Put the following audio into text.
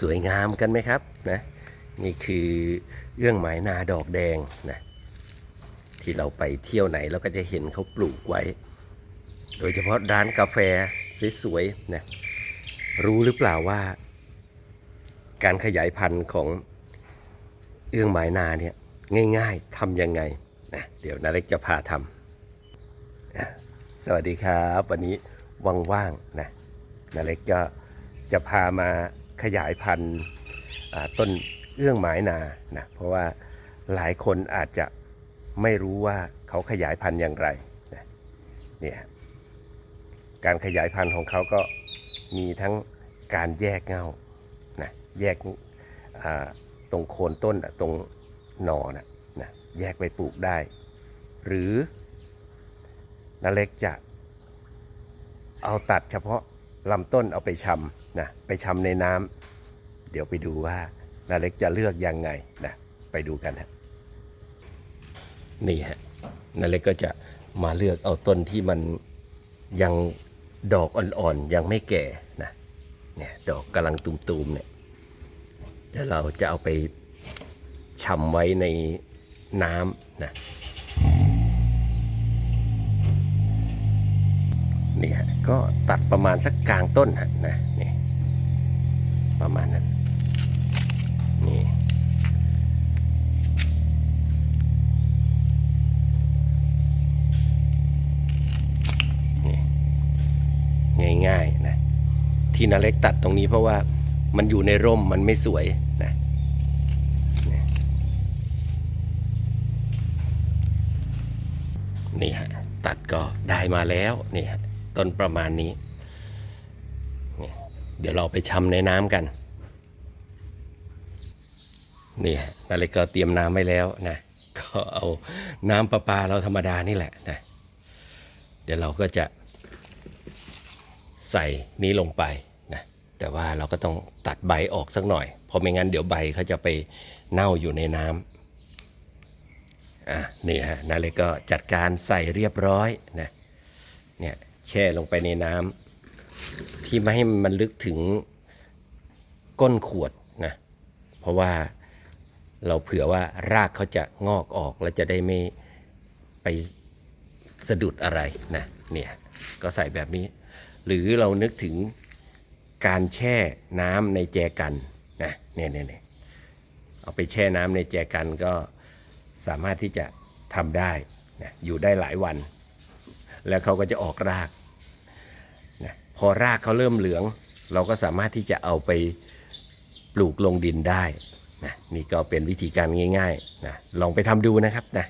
สวยงามกันไหมครับนะนี่คือเอื้องหมายนาดอกแดงนะที่เราไปเที่ยวไหนเราก็จะเห็นเขาปลูกไว้ โดยเฉพาะร้านกาแฟสวยๆนะรู้หรือเปล่าว่า การขยายพันธุ์ของเอื้องหมายนาเนี่ยง่ายๆทำยังไงนะเดี๋ยวนาเล็กจะพาทำอะสวัสดีครับ วันนี้ว่างๆนะนาเล็กก็จะพามา ขยายพันธุ์ต้นเอื้องหมายนานะเพราะว่าหลายคนอาจจะไม่รู้ว่าเขาขยายพันธุ์อย่างไรนะเนี่ยการขยายพันธุ์ของเขาก็มีทั้งการแยกเงานะแยกตรงโคนต้นตรงหนอนะนะแยกไปปลูกได้ หรือนาเล็กจะเอาตัดเฉพาะ ลำต้นเอาไปชำนะไปชำในน้ำเดี๋ยวไปดูว่านาเล็กจะเลือกยังไงนะไปดูกันฮะนี่ฮะนาเล็กก็จะมาเลือกเอาต้นที่มันยังดอกอ่อนๆยังไม่แก่นะเนี่ยดอกกำลังตุมๆเนี่ยเดี๋ยวเราจะเอาไปชำไว้ในน้ำนะ ก็ตัดประมาณสักกลางต้นฮะนะนี่ประมาณนั้นนี่นี่ง่ายๆนะที่นาเล็กตัดตรงนี้เพราะว่ามันอยู่ในร่มมันไม่สวยนะนี่นี่ฮะตัดก็ได้มาแล้วนี่ฮะ ต้นประมาณนี้ เดี๋ยวเราไปชำในน้ำกัน นี่ฮะนาเล็กก็เตรียมน้ำไว้แล้วนะ ก็เอาน้ำประปาเราธรรมดานี่แหละนะ เดี๋ยวเราก็จะใส่นี้ลงไปนะ แต่ว่าเราก็ต้องตัดใบออกสักหน่อย เพราะไม่งั้นเดี๋ยวใบเขาจะไปเน่าอยู่ในน้ำอะนี่ฮะนาเล็กก็จัดการใส่เรียบร้อยนะเนี่ย แช่ลงไปในน้ำที่ไม่ให้มันลึกถึงก้นขวดนะเพราะว่าเราเผื่อว่ารากเขาจะงอกออกแล้วจะได้ไม่ไปสะดุดอะไรนะเนี่ยก็ใส่แบบนี้ หรือเรานึกถึงการแช่น้ำในแจกันนะเนี่ยเนี่ยเนี่ยเอาไปแช่น้ำในแจกันก็สามารถที่จะทำได้นะอยู่ได้หลายวัน แล้วเขาก็จะออกรากนะพอรากเขาเริ่มเหลือง เราก็สามารถที่จะเอาไปปลูกลงดินได้นะนี่ก็เป็นวิธีการง่ายๆนะลองไปทำดูนะครับนะ